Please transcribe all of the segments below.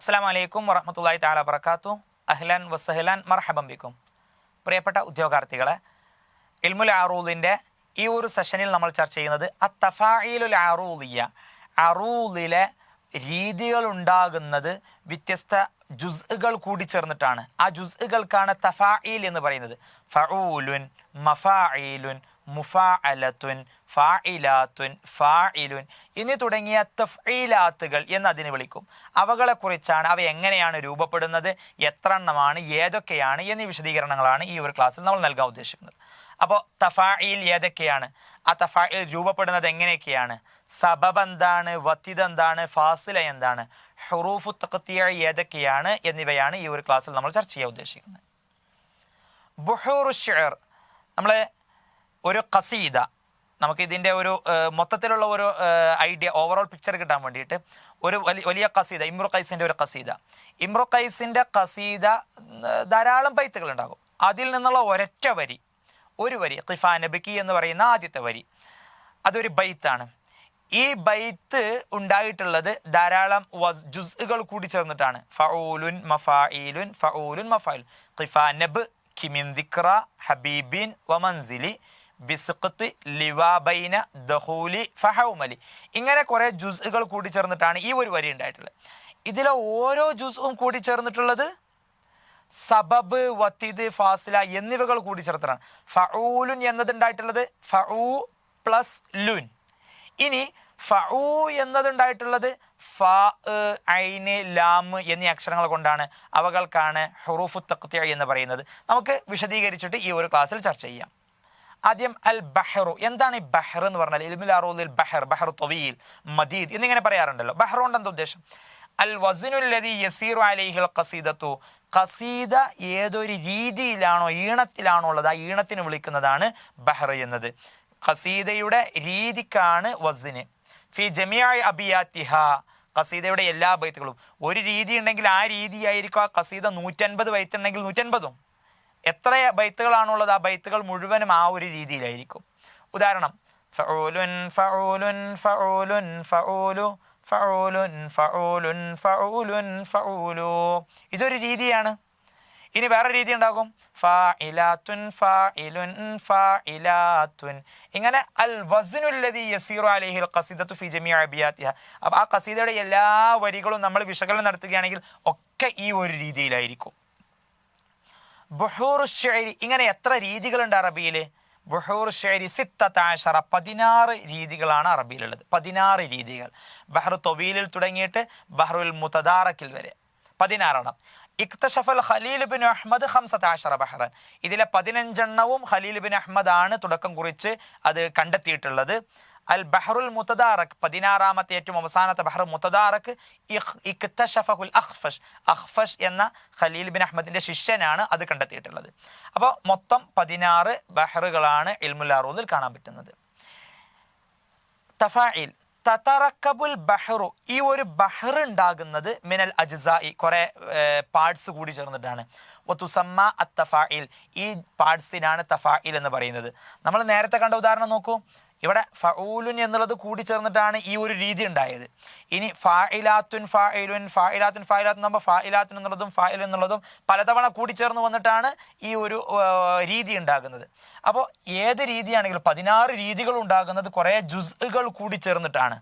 അസ്സാം വലൈക്കും വറഹമത്തല്ലാഹി താല വർക്കാത്തു അഹ്ലൻ വസഹ്ലാൻ മർഹബം ബിക്കും. പ്രിയപ്പെട്ട ഉദ്യോഗാർത്ഥികളെ ഇൽമുൽ ആറൂലിന്റെ ഈ ഒരു സെഷനിൽ നമ്മൾ ചർച്ച ചെയ്യുന്നത് അത്തഫായിലുൽ ആറൂലിയ അറൂലിലെ രീതികൾ ഉണ്ടാകുന്നത് വ്യത്യസ്ത ജുസ്കൾ കൂടി ചേർന്നിട്ടാണ്. ആ ജുസ്കൾക്കാണ് തഫായിൽ എന്ന് പറയുന്നത്. ഫഊലുൻ മഫായിലുൻ മുഫാഅലത്തുൻ ഫായിലാത്തുൻ ഫാഇലുൻ. എന്നീ തുടങ്ങിയ തഫീലാത്തുകൾ എന്ന് അതിനെ വിളിക്കും. അവകളെക്കുറിച്ചാണ് അവ എങ്ങനെയാണ് രൂപപ്പെടുന്നത് എത്ര എണ്ണമാണ് ഏതൊക്കെയാണ് എന്നീ വിശദീകരണങ്ങളാണ് ഈ ഒരു ക്ലാസ്സിൽ നമ്മൾ നൽകാൻ ഉദ്ദേശിക്കുന്നത്. അപ്പോൾ തഫായിൽ ഏതൊക്കെയാണ്? ആ തഫായിൽ രൂപപ്പെടുന്നത് എങ്ങനെയൊക്കെയാണ്? സബബ് എന്താണ് വത്തിദ് എന്താണ് ഫാസില എന്താണ് ഹുറൂഫു തഖത്തിയ ഏതൊക്കെയാണ് എന്നിവയാണ് ഈ ഒരു ക്ലാസ്സിൽ നമ്മൾ ചർച്ച ചെയ്യാൻ ഉദ്ദേശിക്കുന്നത്. ബുഹൂറു ഷിർ നമ്മൾ ഒരു കസീദ നമുക്ക് ഇതിന്റെ ഒരു മൊത്തത്തിലുള്ള ഒരു ഐഡിയ ഓവറോൾ പിക്ചർ കിട്ടാൻ വേണ്ടിയിട്ട് ഒരു വലിയ വലിയ കസീത ഇമ്രു ഖൈസിന്റെ ഒരു കസീത ഇമ്രു ഖൈസിന്റെ കസീദ ധാരാളം പൈത്തുകൾ ഉണ്ടാകും. അതിൽ നിന്നുള്ള ഒരൊറ്റ വരി ഒരു വരി ഖിഫാ നബിക്കി എന്ന് പറയുന്ന ആദ്യത്തെ വരി അതൊരു ബൈത്താണ്. ഈ ബൈത്ത് ഉണ്ടായിട്ടുള്ളത് ധാരാളം ജുസ്കൾ കൂടി ചേർന്നിട്ടാണ്. ഫഊലുൻ മഫായിലുൻ ഫഊലുൻ മഫായിലുൻ ഖിഫാ നബ് കിമിൻ ദിക്ര ഹബീബിൻ വമൻസിലി ബിസ്ഖത്ത് ലിവാബൈന ദഹൂലി ഫഹൗമലി. ഇങ്ങനെ കുറെ ജുസുകൾ ചേർന്നിട്ടാണ് ഈ ഒരു വരി ഉണ്ടായിട്ടുള്ളത്. ഇതിലെ ഓരോ ജുസും കൂടി ചേർന്നിട്ടുള്ളത് സബബ് വത്തിദ് ഫാസില എന്നിവകൾ കൂടി ചേർത്താണ് ഫഊലുൻ എന്നതുണ്ടായിട്ടുള്ളത് ഫഊ പ്ലസ് ലുൻ. ഇനി ഫഊ എന്നതുണ്ടായിട്ടുള്ളത് ഫ ഐന് ലാം എന്നീ അക്ഷരങ്ങൾ കൊണ്ടാണ് അവകൾക്കാണ് ഹുറൂഫു തക്തിയ എന്ന് പറയുന്നത്. നമുക്ക് വിശദീകരിച്ചിട്ട് ഈ ഒരു ക്ലാസ്സിൽ ചർച്ച ചെയ്യാം. ആദ്യം അൽ ബഹ്റു. എന്താണ് ഈ ബഹർ എന്ന് പറഞ്ഞാൽ? ഇൽമുൽ അറൂദിൽ ബഹർ ബഹർ തൊവീൽ മദീദ് എന്നിങ്ങനെ പറയാറുണ്ടല്ലോ. ബഹർ കൊണ്ട് എന്താ ഉദ്ദേശം? അൽ വസിനുല്ലതി യസീറു അലൈഹിൽ ഖസീദത്തു. ഖസീദ ഏതൊരു രീതിയിലാണോ ഈണത്തിലാണോ ഉള്ളത് ആ ഈണത്തിന് വിളിക്കുന്നതാണ് ബഹർ എന്നത്. ഖസീദയുടെ രീതിക്കാണ് വസിന്. ഫി ജമിയായി അബിയാത്തിഹ. ഖസീദയുടെ എല്ലാ ബൈത്തുകളും. ഒരു രീതി ഉണ്ടെങ്കിൽ ആ രീതിയായിരിക്കും ആ ഖസീദ നൂറ്റൻപത് ബൈത്ത് ഉണ്ടെങ്കിൽ നൂറ്റൻപതും. എത്ര ബൈത്തുകളാണുള്ളത് ആ ബൈത്തുകൾ മുഴുവനും ആ ഒരു രീതിയിലായിരിക്കും. ഉദാഹരണം ഫഊലുൻ ഫഊലുൻ ഫഊലുൻ ഫഊലു ഫഊലുൻ ഫഊലുൻ ഫഊലുൻ ഫഊലു. ഇതൊരു രീതിയാണ്. ഇനി വേറെ രീതി ഉണ്ടാകും. ഫാഇലാത്തുൻ ഫാഇലുൻ ഫാഇലാത്തുൻ. ഇങ്ങനെ അൽ വസ്നുല്ലദി യസീറു അലൈഹിൽ ഖസീദത്തു ഫി ജമീഅ അബിയാത്തിഹ. അപ്പോൾ ആ ഖസീദയുടെ എല്ലാ വരികളും നമ്മൾ വിശകലനം നടത്തുകയാണെങ്കിൽ ഒക്കെ ഈ ഒരു രീതിയിലായിരിക്കും. ബുഹൂർ ഷെയരി ഇങ്ങനെ എത്ര രീതികളുണ്ട് അറബിയിൽ ബുഹൂർ സിത്ത താഴ്ഷറ പതിനാറ് രീതികളാണ് അറബിയിലുള്ളത്. പതിനാറ് രീതികൾ. ബഹ്റു തൊവീലിൽ തുടങ്ങിയിട്ട് ബഹ്റുൽ മുതദാറക്കിൽ വരെ. പതിനാറെണ്ണം. ഇക്തഷഫൽ ഖലീൽ ബിൻ അഹമ്മദ് ഹംസത്താശറ ബഹ്റൻ. ഇതിലെ പതിനഞ്ചെണ്ണവും ഖലീൽ ബിൻ അഹമ്മദ് ആണ് തുടക്കം കുറിച്ച് അത് കണ്ടെത്തിയിട്ടുള്ളത്. അൽ ബഹ്റുൽ മുത്തദാറക് പതിനാറാമത്തെ ഏറ്റവും അവസാനത്തെ ബഹ്റു മുത്തദാറക് ഇഖ്തഷഫഹുൽ അഖ്ഫഷ്. അഖ്ഫഷ് എന്ന ഖലീൽ ബിൻ അഹമ്മദിന്റെ ശിഷ്യനാണ് അത് കണ്ടെത്തിയിട്ടുള്ളത്. അപ്പോൾ മൊത്തം പതിനാറ് ബഹ്റുകളാണ് ഇൽമുൽ അറൂദിൽ കാണാൻ പറ്റുന്നത്. തഫായിൽ തതറക്കബുൽ ബഹ്റു ഈ ഒരു ബഹർ ഉണ്ടാകുന്നത് മിനൽ അജ്സായി കുറെ പാർട്സ് കൂടി ചേർന്നിട്ടാണ്. ഒത്തുസമ്മ അത്തഫായിൽ ഈ പാർട്സിനാണ് തഫായിൽ എന്ന് പറയുന്നത്. നമ്മൾ നേരത്തെ കണ്ട ഉദാഹരണം നോക്കൂ. ഇവിടെ ഫഊലുൻ എന്നുള്ളത് കൂടി ചേർന്നിട്ടാണ് ഈ ഒരു രീതി ഉണ്ടായത്. ഇനി ഫാഇലാത്തുൻ ഫാഇലുൻ ഫാഇലാത്തുൻ ഫാഇലാത്തുൻ നമ്മൾ ഫാഇലാത്തുൻ എന്നുള്ളതും ഫാഇൽ എന്നുള്ളതും പലതവണ കൂടി ചേർന്ന് വന്നിട്ടാണ് ഈ ഒരു രീതി ഉണ്ടാകുന്നത്. അപ്പോൾ ഏത് രീതിയാണെങ്കിലും പതിനാറ് രീതികൾ ഉണ്ടാകുന്നത് കുറേ ജുസ്കൾ കൂടി ചേർന്നിട്ടാണ്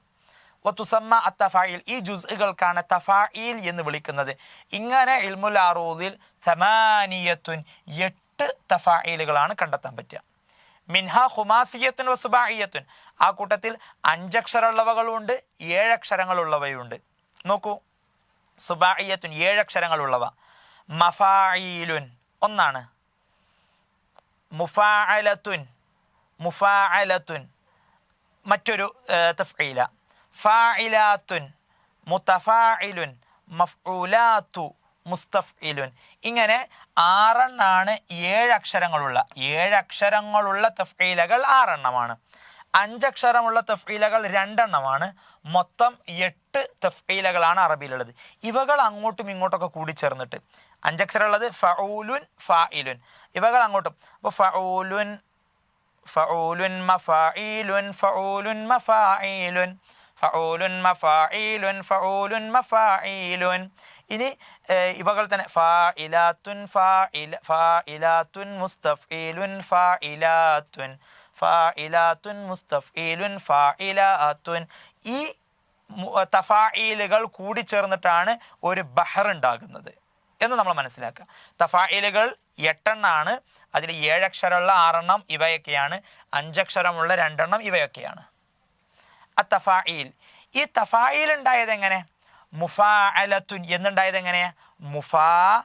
ഒത്തുസമ്മ അത്തഫായിൽ ഈ ജുസ്കൾക്കാണ് തഫായിൽ എന്ന് വിളിക്കുന്നത്. ഇങ്ങനെ ഇൽമുൽ ആറൂദിൽ തമാനിയത്തുൻ എട്ട് തഫായിലുകളാണ് കണ്ടെത്താൻ പറ്റുക. മിൻഹ ഹുമാസിയത്തുൻ വസുബായിയത്തുൻ ആ കൂട്ടത്തിൽ അഞ്ചക്ഷരമുള്ളവകളുണ്ട് ഏഴക്ഷരങ്ങളുള്ളവയുണ്ട്. നോക്കൂ. സുബായിയത്തുൻ ഏഴക്ഷരങ്ങളുള്ളവ. മഫായിലുൻ ഒന്നാണ്. മുഫാഅലത്തുൻ മുഫാഅലത്തുൻ. മറ്റൊരു തഫ്ഈല. ഫായിലാത്തുൻ മുത്തഫായിലുൻ മഫ്ഊലാത്തു. മുസ്തഫ്ഇലുൻ ഇങ്ങനെ ആറെണ്ണാണ് ഏഴ് അക്ഷരങ്ങളുള്ള ഏഴ് അക്ഷരങ്ങളുള്ള തഫീലകൾ ആറെണ്ണമാണ്. അഞ്ചക്ഷരമുള്ള തഫീലകൾ രണ്ടെണ്ണമാണ്. മൊത്തം എട്ട് തഫീലകളാണ് അറബിയിലുള്ളത്. ഇവകൾ അങ്ങോട്ടും ഇങ്ങോട്ടൊക്കെ കൂടി ചേർന്നിട്ട് അഞ്ചക്ഷരമുള്ളത് ഫഊലുൻ ഫായിലുൻ ഇവകൾ അങ്ങോട്ടും. അപ്പോൾ ഫഊലുൻ ഫഊലുൻ മഫായിലുൻ ഫഊലുൻ മഫായിലുൻ ഫഊലുൻ മഫായിലുൻ ഫഊലുൻ മഫായിലുൻ ഇനി ഇവകൾ തന്നെ ഫാ ഇലാത്തുൻ ഫാ ഇല ഫാ ഇലാത്തുൻ മുസ്തഫീലുൻ ഫാ ഇലാത്തുൻ ഫാ ഇലാത്തുൻ മുസ്തഫീലുൻ ഫാ ഇലാത്തുൻ ഈ തഫായിലുകൾ തഫായിലുകൾ കൂടിച്ചേർന്നിട്ടാണ് ഒരു ബഹർ ഉണ്ടാകുന്നത് എന്ന് നമ്മൾ മനസ്സിലാക്കുക. തഫായിലുകൾ എട്ടെണ്ണാണ് അതിൽ ഏഴക്ഷരമുള്ള ആറെണ്ണം ഇവയൊക്കെയാണ് അഞ്ചക്ഷരമുള്ള രണ്ടെണ്ണം ഇവയൊക്കെയാണ്. തഫായിൽ ഈ തഫായിൽ ഉണ്ടായത് എങ്ങനെ? മുഫാ അലത്തുൻ എന്നുണ്ടായത് എങ്ങനെ? മുഫാ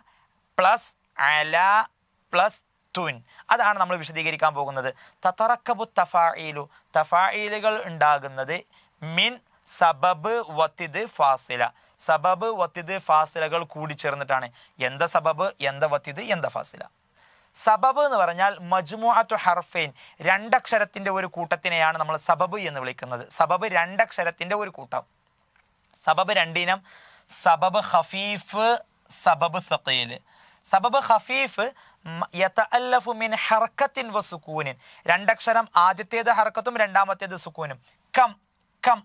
പ്ലസ് അല പ്ലസ് തുൻ. അതാണ് നമ്മൾ വിശദീകരിക്കാൻ പോകുന്നത്. തത്തറക്കബു തഫായിലു തഫായിലുകൾ ഉണ്ടാകുന്നത് മിൻ സബബ് വത്തിദ് ഫാസില. സബബ് വത്തിദ് ഫാസിലകൾ കൂടി ചേർന്നിട്ടാണ്. എന്താ സബബ്? എന്ത വത്തിദ്? എന്ത ഫാസില? സബബ് എന്ന് പറഞ്ഞാൽ മജ്മുഅത്തു ഹർഫൈൻ. രണ്ടക്ഷരത്തിന്റെ ഒരു കൂട്ടത്തിനെയാണ് നമ്മൾ സബബ് എന്ന് വിളിക്കുന്നത്. സബബ് രണ്ടക്ഷരത്തിന്റെ ഒരു കൂട്ടം. സബബ് രണ്ടിനം സബബ് ഖഫീഫ് സബബ് സഖീൽ. സബബ് യതഅല്ലഫു മിൻ രണ്ടക്ഷരം ആദ്യത്തേത് ഹർക്കത്തും രണ്ടാമത്തേത് സുക്കൂനും കം കം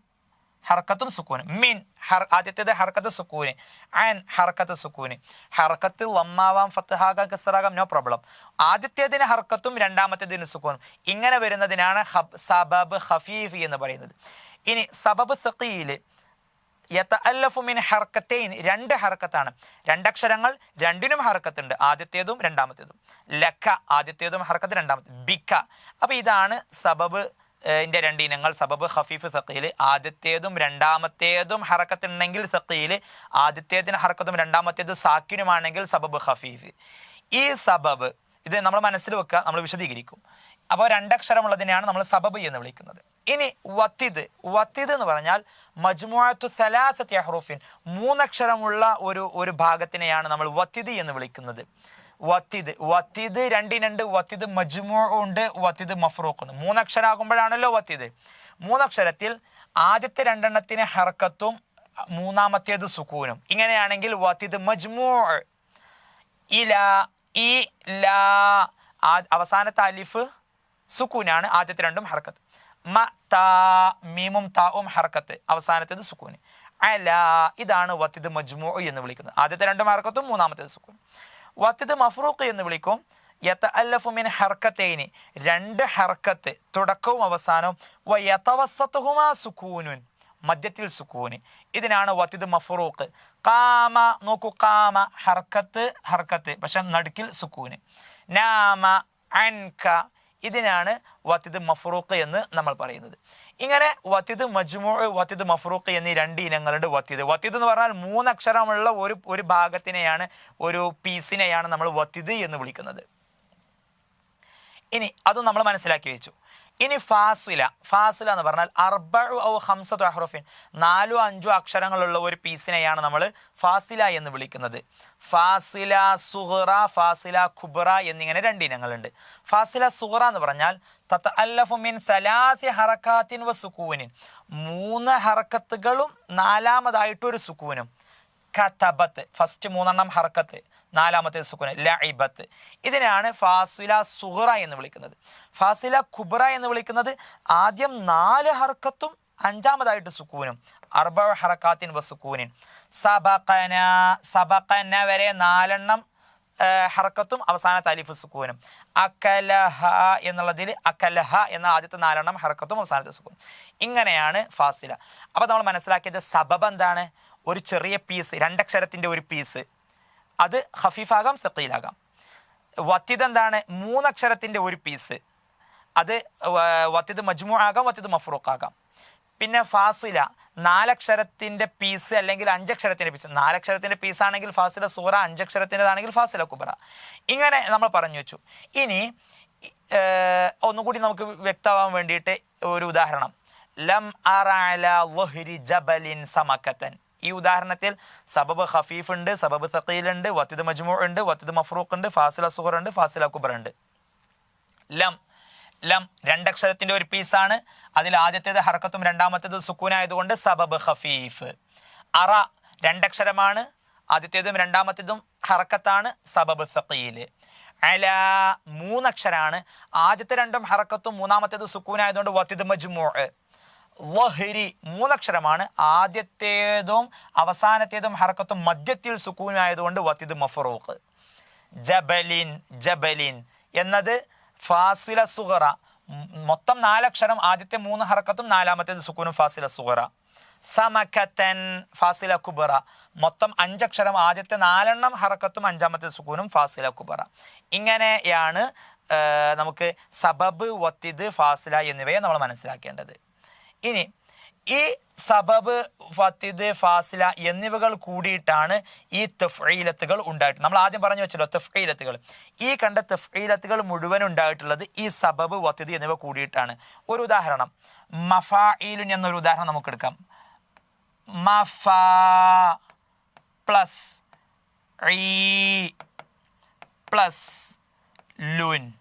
ഹർക്കത്തും സുക്കൂനും മിൻ ആദ്യത്തേത് ഹർക്കത്ത് സുക്കൂന് അൻ ഹർക്കത്ത് സുക്കൂന് ഹർക്കത്ത് ലമ്മാവാം ഫത്തഹാകാം കസറാകാം നോ പ്രോബ്ലം. ആദ്യത്തേതിന് ഹർക്കത്തും രണ്ടാമത്തേതിന് സുക്കൂനും ഇങ്ങനെ വരുന്നതിനാണ് സബബ് ഖഫീഫ് എന്ന് പറയുന്നത്. ഇനി സബബ് സഖീൽ യതഅല്ലഫു മിൻ ഹർക്കത്തൈൻ. രണ്ട് ഹർക്കത്താണ്. രണ്ടക്ഷരങ്ങൾ രണ്ടിനും ഹർക്കത്തുണ്ട്. ആദ്യത്തേതും രണ്ടാമത്തേതും. ലക്ക ആദ്യത്തേതും ഹർക്കത്ത് രണ്ടാമത്തേത് ബിക്ക അപ്പൊ ഇതാണ് സബബ് ന്റെ രണ്ട് ഇനങ്ങൾ. സബബ് ഹഫീഫ് സഖീൽ ആദ്യത്തേതും രണ്ടാമത്തേതും ഹറക്കത്തുണ്ടെങ്കിൽ സഖീൽ ആദ്യത്തേതിന് ഹറക്കത്തും രണ്ടാമത്തേത് സാക്കിനുമാണെങ്കിൽ സബബ് ഹഫീഫ് ഈ സബബ് ഇത് നമ്മൾ മനസ്സിൽ വെക്കുക നമ്മൾ വിശദീകരിക്കും. അപ്പോൾ രണ്ടക്ഷരമുള്ളതിനെയാണ് നമ്മൾ സബബ് എന്ന് വിളിക്കുന്നത്. ഇനി വത്തിദ് വത്തിദ് എന്ന് പറഞ്ഞാൽ മജ്മുഅത്തു സലാസത്തി അഹ്റൂഫിൻ. മൂന്നക്ഷരമുള്ള ഒരു ഒരു ഭാഗത്തിനെയാണ് നമ്മൾ വത്തിദ് എന്ന് വിളിക്കുന്നത്. വത്തിദ് വത്തിദ് രണ്ടിനുണ്ട് വത്തിദ് മജ്മു ഉണ്ട് വത്തിദ് മഫ്റൂഖ് ഉണ്ട്. മൂന്നക്ഷരാകുമ്പോഴാണല്ലോ വത്തിദ്. മൂന്നക്ഷരത്തിൽ ആദ്യത്തെ രണ്ടെണ്ണത്തിന് ഹർക്കത്തും മൂന്നാമത്തേത് സുക്കൂനും. ഇങ്ങനെയാണെങ്കിൽ വത്തിദ് മജ്മു ഇല ഇ ലാ അവസാനത്തെ അലിഫ് സുക്കൂനാണ് ആദ്യത്തെ രണ്ടും ഹർക്കത്ത്. മ താ മീമും താവും ഹർക്കത്ത്. അവസാനത്തേത് സുക്കൂന്. അല ഇതാണ് വത്തിദ് മജ്മു എന്ന് വിളിക്കുന്നത്. ആദ്യത്തെ രണ്ടും ഹർക്കത്തും മൂന്നാമത്തേത് സുക്കൂൻ. വത്തിദ് മഫ്രൂഖ് എന്ന് വിളിക്കും. യത്ത അല്ലഫുമിൻ ഹർക്കത്തേന് രണ്ട് ഹർക്കത്ത് തുടക്കവും അവസാനവും. വ യതവസ്സതുഹുമാ സുക്കൂനുൻ. മധ്യത്തിൽ സുക്കൂന്. ഇതിനാണ് വത്തിദ് മഫ്രൂഖ് കാമ നോക്കൂ കാമ. ഹർക്കത്ത് ഹർക്കത്ത്. പക്ഷെ നടുക്കിൽ സുക്കൂന്. നാമ അൻക ഇതിനാണ് വത്തിദ് മഫ്റൂഖ് എന്ന് നമ്മൾ പറയുന്നത്. ഇങ്ങനെ വത്തിദ് മജ്മു വത്തിദ് മഫ്റൂഖ് എന്നീ രണ്ട് ഇനങ്ങളുണ്ട് വത്തിദ്. വത്തിദ് എന്ന് പറഞ്ഞാൽ മൂന്നക്ഷരമുള്ള ഒരു ഒരു ഭാഗത്തിനെയാണ് ഒരു പീസിനെയാണ് നമ്മൾ വത്തിദ് എന്ന് വിളിക്കുന്നത്. ഇനി അതും നമ്മൾ മനസ്സിലാക്കി വെച്ചു. ഇനി ഫാസില ഫാസില എന്ന് പറഞ്ഞാൽ അർബു ഔ ഹംസത്തു അഹ്റഫിൻ. നാലോ അഞ്ചോ അക്ഷരങ്ങളുള്ള ഒരു പീസിനെയാണ് നമ്മൾ ഫാസില എന്ന് വിളിക്കുന്നത്. ഫാസില സുഹറ ഫാസില ഖുബ്ര എന്നിങ്ങനെ രണ്ട് ഇനങ്ങളുണ്ട്. ഫാസില സുഹറ എന്ന് പറഞ്ഞാൽ തത്ത അല്ലഫുമിൻ സലാസി ഹറക്കാത്തിൻ വ സുക്കൂനിൻ മൂന്ന് ഹറക്കത്തുകളും നാലാമതായിട്ടൊരു സുക്കൂനും കതബത്ത് ഫസ്റ്റ് മൂന്നെണ്ണം ഹർക്കത്ത് നാലാമത്തെ സുക്കുന ലഇബത്ത്. ഇതിനാണ് ഫാസില സുഹറ എന്ന് വിളിക്കുന്നത്. ഫാസില കുബ്ര എന്ന് വിളിക്കുന്നത് ആദ്യം നാല് ഹർക്കത്തും അഞ്ചാമതായിട്ട് സുക്കൂനും അർബ ഹറക്കാത്തിൻ വസുക്കൂനിൻ സബക്കന സബക്കന വരെ നാലെണ്ണം ഹർക്കത്തും അവസാനത്തെ അലിഫ് സുക്കൂനും അക്കലഹ എന്നുള്ളതിൽ അക്കലഹ എന്ന ആദ്യത്തെ നാലെണ്ണം ഹർക്കത്തും അവസാനത്തെ സുക്കൂനും ഇങ്ങനെയാണ് ഫാസില. അപ്പൊ നമ്മൾ മനസ്സിലാക്കിയത് സബബ് എന്താണ്? ഒരു ചെറിയ പീസ് രണ്ടക്ഷരത്തിന്റെ ഒരു പീസ് അത് ഹഫീഫാകാം സക്കീലാകാം വത്തിദ് എന്താണ്? മൂന്നക്ഷരത്തിന്റെ ഒരു പീസ് അത് വത്തിത് വത്തിദ് മജ്മു ആകാം വത്തിദ് മഫ്റൂഖ് ആകാം പിന്നെ ഫാസില നാലക്ഷരത്തിന്റെ പീസ് അല്ലെങ്കിൽ അഞ്ചക്ഷരത്തിന്റെ പീസ് നാലക്ഷരത്തിന്റെ പീസ് ആണെങ്കിൽ ഫാസില സൂറ അഞ്ചക്ഷരത്തിന്റെതാണെങ്കിൽ ഫാസില കുബറ. ഇങ്ങനെ നമ്മൾ പറഞ്ഞു വെച്ചു. ഇനി ഒന്നുകൂടി നമുക്ക് വ്യക്തമാവാൻ വേണ്ടിയിട്ട് ഒരു ഉദാഹരണം. ലം അറ ജബലിൻ സമക്കത്തൻ ഈ ഉദാഹരണത്തിൽ സബബ് ഖഫീഫ് ഉണ്ട് സബബ് ഉണ്ട് വത്തിദ് മജ്മൂ ഉണ്ട് വത്തിദ് മഫ്രൂഖ് ഉണ്ട് ഫാസില സുഹർ ഉണ്ട് ഫാസില കുബർ ഉണ്ട് ലം ലം രണ്ടക്ഷരത്തിന്റെ ഒരു പീസാണ്. അതിൽ ആദ്യത്തേത് ഹർക്കത്തും രണ്ടാമത്തേത് സുക്കൂനായതുകൊണ്ട് സബബ് ഖഫീഫ്. അറ രണ്ടക്ഷരമാണ് ആദ്യത്തേതും രണ്ടാമത്തേതും ഹറക്കത്താണ് സബബ് സഖീൽ അല മൂന്നക്ഷരാണ്. ആദ്യത്തെ രണ്ടും ഹറക്കത്തും മൂന്നാമത്തേത് സുക്കൂനായതുകൊണ്ട് വത്തിദ് മജ്മൂ ലഹരി മൂന്നക്ഷരമാണ്. ആദ്യത്തേതും അവസാനത്തേതും ഹർക്കത്തും മധ്യത്തിൽ സുക്കൂനായതുകൊണ്ട് വത്തിദ് മഫറൂഖ്. ജബലിൻ ജബലിൻ. എന്നത് ഫാസില സുഹറ. മൊത്തം നാലക്ഷരം ആദ്യത്തെ മൂന്ന് ഹർക്കത്തും നാലാമത്തേത് സുക്കൂനും ഫാസില സുഹറ. സമക്കത്തൻ ഫാസില കുബറ. മൊത്തം അഞ്ചക്ഷരം ആദ്യത്തെ നാലെണ്ണം ഹറക്കത്തും അഞ്ചാമത്തെ സുക്കൂനും ഫാസില കുബറ. ഇങ്ങനെയാണ് നമുക്ക് സബബ് വത്തിദ് ഫാസില എന്നിവയെ നമ്മൾ മനസ്സിലാക്കേണ്ടത്. ഇനി ഈ സബബ് ഫത്തിദ് ഫാസില എന്നിവകൾ കൂടിയിട്ടാണ് ഈ തഫ്ഈലത്തുകൾ ഉണ്ടായിട്ട് നമ്മൾ ആദ്യം പറഞ്ഞു വെച്ചല്ലോ തഫ്ഈലത്തുകൾ. ഈ കണ്ട തഫ്ഈലത്തുകൾ മുഴുവൻ ഉണ്ടായിട്ടുള്ളത് ഈ സബബ് വത്തിദ് എന്നിവ കൂടിയിട്ടാണ്. ഒരു ഉദാഹരണം. മഫായിലുൻ എന്നൊരു ഉദാഹരണം നമുക്ക് എടുക്കാം. മഫ പ്ലസ് പ്ലസ് ലുൻ.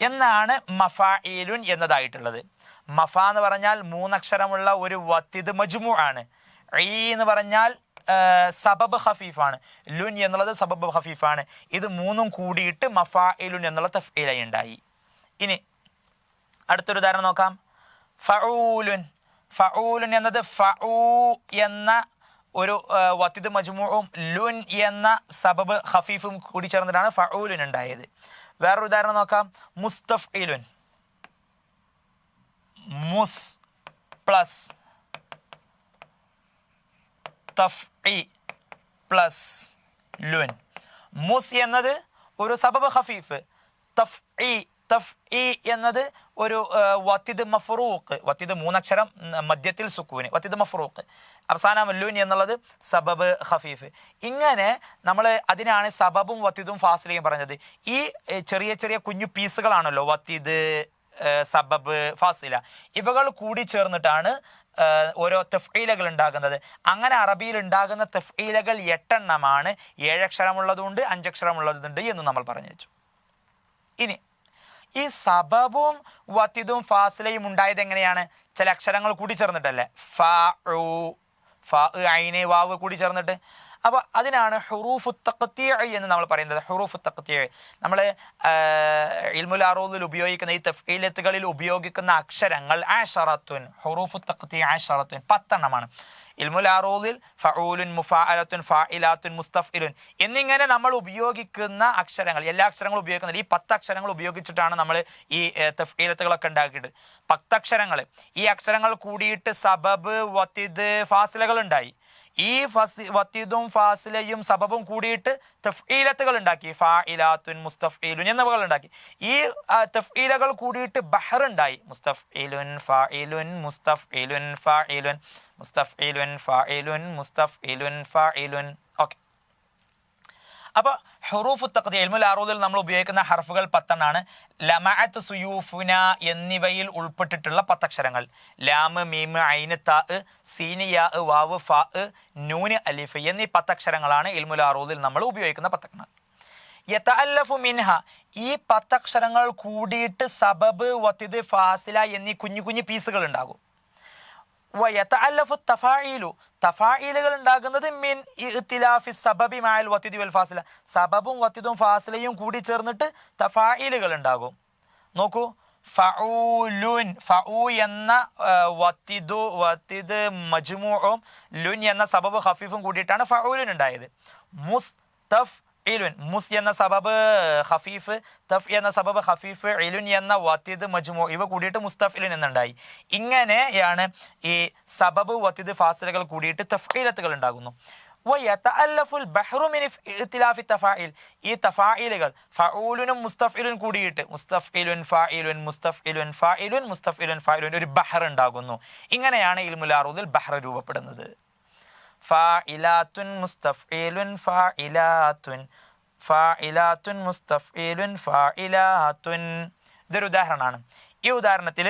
എന്നാണ് മഫായിലുൻ എന്നതായിട്ടുള്ളത്. മഫ എന്ന് പറഞ്ഞാൽ മൂന്നക്ഷരമുള്ള ഒരു വത്തിദ് മജ്മു ആണ്. ഈ എന്ന് പറഞ്ഞാൽ സബബ് ഹഫീഫാണ് ലുൻ എന്നുള്ളത് സബബ് ഹഫീഫാണ് ഇത് മൂന്നും കൂടിയിട്ട് മഫായിലുൻ എന്നുള്ള തഫ്ഇല ഉണ്ടായി. ഇനി അടുത്തൊരു ഉദാഹരണം നോക്കാം. ഫഊലുൻ. ഫഊലുൻ എന്നത് ഫഊ എന്ന ഒരു വത്തിദ് മജ്മുവും ലുൻ എന്ന സബബ് ഹഫീഫും കൂടി ചേർന്നിട്ടാണ് ഫഊലുൻ ഉണ്ടായത്. വേറൊരു ഉദാഹരണം നോക്കാം. മുസ്തഫ്ഇലുൻ മുസ് പ്ലസ് തഫ്ഇ പ്ലസ് ലുൻ മുസ് എന്നത് ഒരു സബബ് ഖഫീഫ്. തഫ് തഫ് എന്നത് ഒരു വത്തിദ് മഫറൂഖ്. വത്തിദ് മൂന്നക്ഷരം മധ്യത്തിൽ സുക്കൂന്. വത്തിദ് മഫറൂഖ്. അവസാനം ലുൻ എന്നുള്ളത് സബബ് ഖഫീഫ്. ഇങ്ങനെ നമ്മൾ അതിനാണ് സബബും വത്തിദും ഫാസിലയും പറഞ്ഞത്. ഈ ചെറിയ ചെറിയ കുഞ്ഞു പീസുകളാണല്ലോ വത്തിദ് സബബ് ഫാസില. ഇവകൾ കൂടി ചേർന്നിട്ടാണ് ഓരോ തെഫ്ഈലകൾ ഉണ്ടാകുന്നത്. അങ്ങനെ അറബിയിൽ ഉണ്ടാകുന്ന തെഫ്ഈലകൾ എട്ടെണ്ണമാണ്. ഏഴക്ഷരമുള്ളതുണ്ട് അഞ്ചക്ഷരമുള്ളതുണ്ട് എന്ന് നമ്മൾ പറഞ്ഞു വെച്ചു. ഇനി ഈ സബബും വത്തിദും ഫാസിലയും ഉണ്ടായത് എങ്ങനെയാണ്? ചില അക്ഷരങ്ങൾ കൂടി ചേർന്നിട്ടല്ലേ? ഫ ഫ ഐനെ വാവ് കൂടി ചേർന്നിട്ട്. അപ്പോൾ അതിനാണ് ഹുറൂഫു തക്കത്തിയ എന്ന് നമ്മൾ പറയുന്നത്. ഹുറൂഫു തക്കത്തിയ നമ്മൾ ഇൽമുൽ അറൂദിൽ ഉപയോഗിക്കുന്ന ഈ തഫീലത്തുകളിൽ ഉപയോഗിക്കുന്ന അക്ഷരങ്ങൾ ആഷറത്തുൻ ഹുറൂഫു ആ ആഷറത്തുൻ പത്തെണ്ണമാണ്. ഇൽമുൽ അറൂദിൽ ഫഊലുൻ മുഫാഅലത്തുൻ ഫാഇലാത്തുൻ മുസ്തഫിലുൻ എന്നിങ്ങനെ നമ്മൾ ഉപയോഗിക്കുന്ന അക്ഷരങ്ങൾ എല്ലാ അക്ഷരങ്ങളും ഉപയോഗിക്കുന്നത് ഈ പത്ത് അക്ഷരങ്ങൾ ഉപയോഗിച്ചിട്ടാണ് നമ്മൾ ഈ തഫീലത്തുകളൊക്കെ ഉണ്ടാക്കിയിട്ട് പത്തക്ഷരങ്ങൾ. ഈ അക്ഷരങ്ങൾ കൂടിയിട്ട് സബബ് വത്തിദ് ഫാസിലകൾ ഉണ്ടായി. ഈ ഫസി വത്തിദും ഫാസിലയും സബബും കൂടിയിട്ട് തഫ്ഈലത്തുകൾ ഉണ്ടാക്കി. ഫാഇലാത്തുൻ മുസ്തഫീലുൻ എന്നിവകൾ ഉണ്ടാക്കി. ഈ തഫ്ഈലകൾ കൂടിയിട്ട് ബഹർ ഉണ്ടായി. മുസ്തഫീലുൻ ഫാഇലുൻ മുസ്തഫീലുൻ ഫാഇലുൻ മുസ്തഫീലുൻ ഫാഇലുൻ ഫാ ഫാഇലുൻ. അപ്പൊ ഹുറൂഫ് തഖ്തി ഇൽമുൽ അറൂദിൽ നമ്മൾ ഉപയോഗിക്കുന്ന ഹർഫുകൾ പത്തെണ്ണാണ്. ലമഅത്ത് സുയൂഫുന എന്നിവയിൽ ഉൾപ്പെട്ടിട്ടുള്ള പത്തക്ഷരങ്ങൾ. ലാമ് മീമ് ഐന് താ സീനിയ വാവ് ഫാ നൂന് അലിഫ് എന്നീ പത്തക്ഷരങ്ങളാണ് ഇൽമുൽ അറൂദിൽ നമ്മൾ ഉപയോഗിക്കുന്ന പത്തക്ഷരങ്ങൾ യതഅല്ലഫു മിൻഹ ഈ പത്തക്ഷരങ്ങൾ കൂടിയിട്ട് സബബ് വത്തിദ് ഫാസില എന്നീ കുഞ്ഞു കുഞ്ഞു പീസുകൾ ഉണ്ടാകും. തഫായിലുകൾ ഉണ്ടാകുന്നത് മിൻ ഇഖ്തിലാഫി സബബി മഅൽ വത്തിദി വൽ ഫാസില. സബബും വത്തിദും ഫാസിലയും കൂടി ചേർന്നിട്ട് തഫായിലുകൾ ഉണ്ടാകും. നോക്കൂ. ഫഊലുൻ ഫഊ എന്ന വത്തിദു വത്തിദ് മജ്മൂഉം ലുൻ എന്ന സബബ് ഹഫീഫും കൂടിയിട്ടാണ് ഫഊലുൻ ഉണ്ടായത്. മുസ്തഫ് ഇലുൻ മുസ് എന്ന സബബ് ഖഫീഫ് തഫ് എന്ന സബബ് ഖഫീഫ് ഇലുൻ എന്ന വത്തിദ് മജ്മു ഇവ കൂടിയിട്ട് മുസ്തഫിലുൻ എന്നുണ്ടായി ഇങ്ങനെയാണ് ഈ സബബ് വത്തിദ് ഫാസിലകൾ കൂടിയിട്ട് തഫീലത്തുകൾ ഉണ്ടാകുന്നു. ഈ തഫായിലുകൾ ഫഊലുനും മുസ്തഫിലുൻ കൂടിയിട്ട്. മുസ്തഫിലുൻ ഫായിലുൻ മുസ്തഫിലുൻ ഫായിലുൻ മുസ്തഫിലുൻ ഫായിലുൻ ഒരു ബഹർ ഉണ്ടാകുന്നു. ഇങ്ങനെയാണ് ഇൽമുൽ അറൂദിൽ ബഹർ രൂപപ്പെടുന്നത്. മുസ്തഫീലുൻ മുസ്തഫീലുൻ ഇതൊരു ഉദാഹരണമാണ്. ഈ ഉദാഹരണത്തിൽ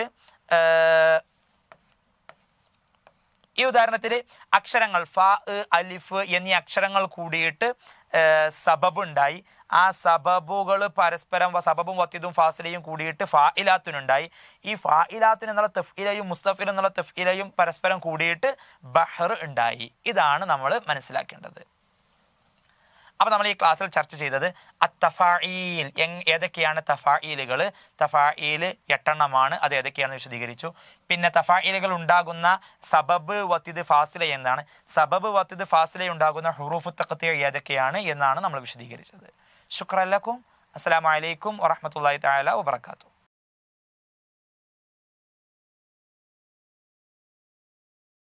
ഈ ഉദാഹരണത്തിൽ അക്ഷരങ്ങൾ ഫ അലിഫ് എന്നീ അക്ഷരങ്ങൾ കൂടിയിട്ട് സബബ് ഉണ്ടായി ആ സബബുകൾ പരസ്പരം സബബും വത്തിദും ഫാസിലയും കൂടിയിട്ട് ഫായിലാത്തുനുണ്ടായി ഈ ഫായിലാത്തുൻ എന്നുള്ള തെഫ്ഇലയും മുസ്തഫിൽ എന്നുള്ള തെഫ്ഇലയും പരസ്പരം കൂടിയിട്ട് ബഹർ ഉണ്ടായി. ഇതാണ് നമ്മൾ മനസ്സിലാക്കേണ്ടത്. അപ്പോൾ നമ്മൾ ഈ ക്ലാസ്സിൽ ചർച്ച ചെയ്തത് അത്തഫായിൽ ഏതൊക്കെയാണ് തഫായിലുകൾ തഫായിൽ എട്ടെണ്ണമാണ് അത് ഏതൊക്കെയാണെന്ന് വിശദീകരിച്ചു. പിന്നെ തഫായിലുകൾ ഉണ്ടാകുന്ന സബബ് വത്തിദ് ഫാസില എന്താണ്? സബബ് വത്തിദ് ഫാസില ഉണ്ടാകുന്ന ഹുറൂഫ് തക്കത്തിയ ഏതൊക്കെയാണ് എന്നാണ് നമ്മൾ വിശദീകരിച്ചത്. شكرا لكم. السلام عليكم ورحمة الله تعالى وبركاته.